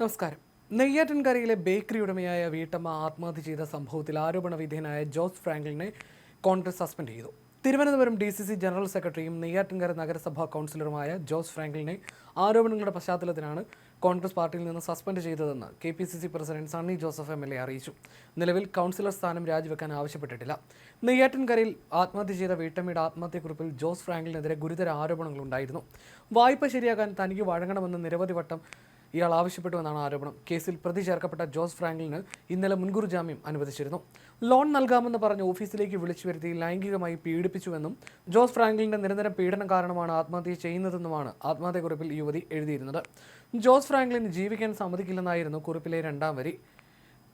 നമസ്കാരം. നെയ്യാറ്റിൻകരയിലെ ബേക്കറി ഉടമയായ വീട്ടമ്മ ആത്മഹത്യ ചെയ്ത സംഭവത്തിൽ ആരോപണ വിധേയനായ ജോസ് ഫ്രാങ്കിളിനെ കോൺഗ്രസ് സസ്പെൻഡ് ചെയ്തു. Thiruvananthapuram D C C general സെക്രട്ടറിയും നെയ്യാറ്റിൻകര നഗരസഭാ കൗൺസിലറുമായ ജോസ് ഫ്രാങ്കിളിനെ ആരോപണങ്ങളുടെ പശ്ചാത്തലത്തിലാണ് കോൺഗ്രസ് പാർട്ടിയിൽ നിന്ന് സസ്പെൻഡ് ചെയ്തതെന്ന് K P C C president Sunny Joseph M L A അറിയിച്ചു. നിലവിൽ കൗൺസിലർ സ്ഥാനം രാജിവെക്കാൻ ആവശ്യപ്പെട്ടിട്ടില്ല. നെയ്യാറ്റിൻകരയിൽ ആത്മഹത്യ ചെയ്ത വീട്ടമ്മയുടെ ആത്മഹത്യക്കുറിപ്പിൽ ജോസ് ഫ്രാങ്കിളിനെതിരെ ഗുരുതര ആരോപണങ്ങളുണ്ടായിരുന്നു. വായ്പ ശരിയാക്കാൻ തനിക്ക് വഴങ്ങണമെന്ന് നിരവധി വട്ടം ഇയാൾ ആവശ്യപ്പെട്ടുവെന്നാണ് ആരോപണം. കേസിൽ പ്രതി ചേർക്കപ്പെട്ട ജോസ് ഫ്രാങ്കലിന് ഇന്നലെ മുൻകൂർ ജാമ്യം അനുവദിച്ചിരുന്നു. ലോൺ നൽകാമെന്ന് പറഞ്ഞ് ഓഫീസിലേക്ക് വിളിച്ചു വരുത്തി ലൈംഗികമായി പീഡിപ്പിച്ചുവെന്നും ജോസ് ഫ്രാങ്കിളിന്റെ നിരന്തരം പീഡനം കാരണമാണ് ആത്മഹത്യ ചെയ്യുന്നതെന്നുമാണ് ആത്മഹത്യക്കുറിപ്പിൽ യുവതി എഴുതിയിരുന്നത്. ജോസ് ഫ്രാങ്ക്ലിൻ ജീവിക്കാൻ സമ്മതിക്കില്ലെന്നായിരുന്നു കുറിപ്പിലെ രണ്ടാം വരി.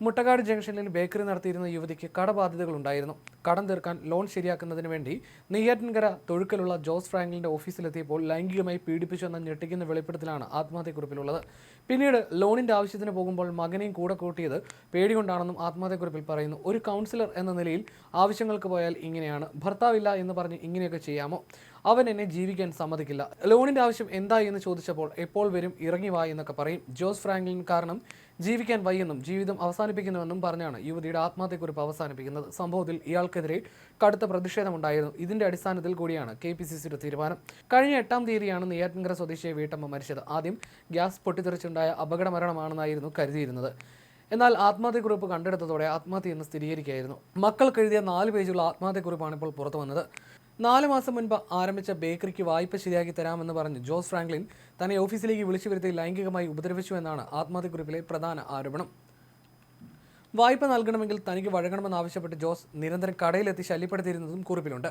മുട്ടക്കാട് ജംഗ്ഷനിൽ ബേക്കറി നടത്തിയിരുന്ന യുവതിക്ക് കടബാധ്യതകൾ ഉണ്ടായിരുന്നു കടം തീർക്കാൻ ലോൺ ശരിയാക്കുന്നതിന് വേണ്ടി നെയ്യാറ്റിൻകര തൊഴുക്കലുള്ള ജോസ് ഫ്രാങ്കിലിന്റെ ഓഫീസിലെത്തിയപ്പോൾ ലൈംഗികമായി പീഡിപ്പിച്ചു എന്ന ഞെട്ടിക്കുന്ന വെളിപ്പെടുത്തലാണ് ആത്മഹത്യക്കുറിപ്പിലുള്ളത്. പിന്നീട് ലോണിന്റെ ആവശ്യത്തിന് പോകുമ്പോൾ മകനെയും കൂടെ കൂട്ടിയത് പേടികൊണ്ടാണെന്നും ആത്മഹത്യക്കുറിപ്പിൽ പറയുന്നു. ഒരു കൗൺസിലർ എന്ന നിലയിൽ ആവശ്യങ്ങൾക്ക് പോയാൽ ഇങ്ങനെയാണ്. ഭർത്താവില്ല എന്ന് പറഞ്ഞ് ഇങ്ങനെയൊക്കെ ചെയ്യാമോ? അവൻ എന്നെ ജീവിക്കാൻ സമ്മതിക്കില്ല. ലോണിന്റെ ആവശ്യം എന്തായി എന്ന് ചോദിച്ചപ്പോൾ എപ്പോൾ വരും? ഇറങ്ങി വാ എന്നൊക്കെ പറയും. ജോസ് ഫ്രാങ്ക്ലിൻ കാരണം ജീവിക്കാൻ വയ്യെന്നും ജീവിതം അവസാനിപ്പിക്കുന്നുവെന്നും പറഞ്ഞാണ് യുവതിയുടെ ആത്മഹത്യക്കുറിപ്പ് അവസാനിപ്പിക്കുന്നത്. സംഭവത്തിൽ ഇയാൾക്കെതിരെ കടുത്ത പ്രതിഷേധമുണ്ടായിരുന്നു. ഇതിന്റെ അടിസ്ഥാനത്തിൽ കൂടിയാണ് കെ പി സി സിയുടെ തീരുമാനം. കഴിഞ്ഞ എട്ടാം തീയതിയാണ് നെയ്യാറ്റിൻകര സ്വദേശിയെ വീട്ടമ്മ മരിച്ചത്. ആദ്യം ഗ്യാസ് പൊട്ടിത്തെറിച്ചുണ്ടായ അപകട മരണമാണെന്നായിരുന്നു കരുതിയിരുന്നത്. എന്നാൽ ആത്മഹത്യക്കുറിപ്പ് കണ്ടെടുത്തതോടെ ആത്മഹത്യ എന്ന് സ്ഥിരീകരിക്കുകയായിരുന്നു. മക്കൾക്ക് എഴുതിയ നാല് പേജുള്ള ആത്മഹത്യക്കുറിപ്പാണ് ഇപ്പോൾ പുറത്തു വന്നത് നാല് മാസം മുൻപ് ആരംഭിച്ച ബേക്കറിക്ക് വായ്പ ശരിയാക്കി തരാമെന്ന് പറഞ്ഞ് ജോസ് ഫ്രാങ്ക്ലിൻ തന്നെ ഓഫീസിലേക്ക് വിളിച്ചു വരുത്തി ലൈംഗികമായി ഉപദ്രവിച്ചു എന്നാണ് ആത്മഹത്യക്കുറിപ്പിലെ പ്രധാന ആരോപണം. വായ്പ നൽകണമെങ്കിൽ തനിക്ക് വഴങ്ങണമെന്നാവശ്യപ്പെട്ട് ജോസ് നിരന്തരം കടയിലെത്തി ശല്യപ്പെടുത്തിയിരുന്നതും കുറിപ്പിലുണ്ട്.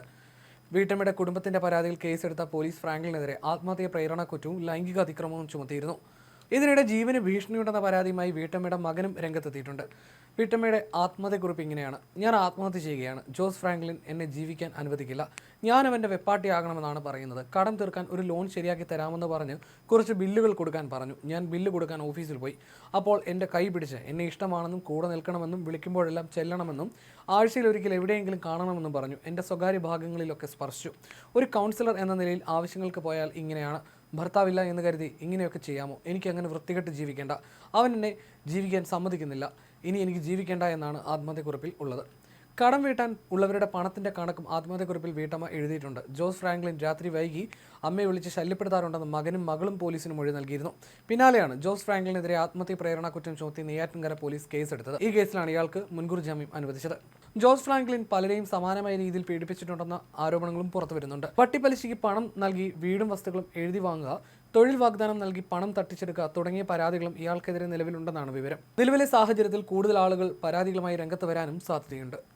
വീട്ടമ്മയുടെ കുടുംബത്തിന്റെ പരാതിയിൽ കേസെടുത്ത പോലീസ് ഫ്രാങ്ക്ലിനെതിരെ ആത്മഹത്യ പ്രേരണ കുറ്റവും ലൈംഗിക അതിക്രമവും ചുമത്തിയിരുന്നു. ഇതിനിടെ ജീവന് ഭീഷണിയുണ്ടെന്ന പരാതിയുമായി വീട്ടമ്മയുടെ മകനും രംഗത്തെത്തിയിട്ടുണ്ട്. വീട്ടമ്മയുടെ ആത്മഹത്യക്കുറിപ്പ് ഇങ്ങനെയാണ്. ഞാൻ ആത്മഹത്യ ചെയ്യുകയാണ്. ജോസ് ഫ്രാങ്ക്ലിൻ എന്നെ ജീവിക്കാൻ അനുവദിക്കില്ല. ഞാൻ അവന്റെ വെപ്പാട്ടിയാകണമെന്നാണ് പറയുന്നത്. കടം തീർക്കാൻ ഒരു ലോൺ ശരിയാക്കി തരാമെന്ന് പറഞ്ഞ് കുറച്ച് ബില്ലുകൾ കൊടുക്കാൻ പറഞ്ഞു. ഞാൻ ബില്ല് കൊടുക്കാൻ ഓഫീസിൽ പോയി. അപ്പോൾ എന്റെ കൈ പിടിച്ച് എന്നെ ഇഷ്ടമാണെന്നും കൂടെ നിൽക്കണമെന്നും വിളിക്കുമ്പോഴെല്ലാം ചെല്ലണമെന്നും ആഴ്ചയിൽ ഒരിക്കൽ എവിടെയെങ്കിലും കാണണമെന്നും പറഞ്ഞു. എന്റെ സ്വകാര്യ ഭാഗങ്ങളിലൊക്കെ സ്പർശിച്ചു. ഒരു കൗൺസിലർ എന്ന നിലയിൽ ആവശ്യങ്ങൾക്ക് പോയാൽ ഇങ്ങനെയാണ്. ഭർത്താവില്ല എന്ന് കരുതി ഇങ്ങനെയൊക്കെ ചെയ്യാമോ? എനിക്ക് അങ്ങനെ വൃത്തികെട്ട് ജീവിക്കേണ്ട. അവൻ എന്നെ ജീവിക്കാൻ സമ്മതിക്കുന്നില്ല. ഇനി എനിക്ക് ജീവിക്കേണ്ട എന്നാണ് ആത്മഹത്യക്കുറിപ്പിൽ ഉള്ളത്. കടം വീട്ടാൻ ഉള്ളവരുടെ പണത്തിന്റെ കണക്കും ആത്മഹത്യക്കുറിപ്പിൽ വീട്ടമ്മ എഴുതിയിട്ടുണ്ട്. ജോസ് ഫ്രാങ്ക്ലിൻ രാത്രി വൈകി അമ്മയെ വിളിച്ച് ശല്യപ്പെടുത്താറുണ്ടെന്ന് മകനും മകളും പോലീസിന് മൊഴി നൽകിയിരുന്നു. പിന്നാലെയാണ് ജോസ് ഫ്രാങ്ക്ലിനെതിരെ ആത്മഹത്യ പ്രേരണ കുറ്റം ചുമത്തി നെയ്യാറ്റിൻകര പോലീസ് കേസെടുത്തത്. ഈ കേസിലാണ് ഇയാൾക്ക് മുൻകൂർ ജാമ്യം അനുവദിച്ചത്. ജോസ് ഫ്രാങ്ക്ലിൻ പലരെയും സമാനമായ രീതിയിൽ പീഡിപ്പിച്ചിട്ടുണ്ടെന്ന ആരോപണങ്ങളും പുറത്തു വരുന്നുണ്ട്. പട്ടിപ്പലിശയ്ക്ക് പണം നൽകി വീടും വസ്തുക്കളും എഴുതി വാങ്ങുക തൊഴിൽ വാഗ്ദാനം നൽകി പണം തട്ടിച്ചെടുക്കുക തുടങ്ങിയ പരാതികളും ഇയാൾക്കെതിരെ നിലവിലുണ്ടെന്നാണ് വിവരം. നിലവിലെ സാഹചര്യത്തിൽ കൂടുതൽ ആളുകൾ പരാതികളുമായി രംഗത്ത് വരാനും സാധ്യതയുണ്ട്.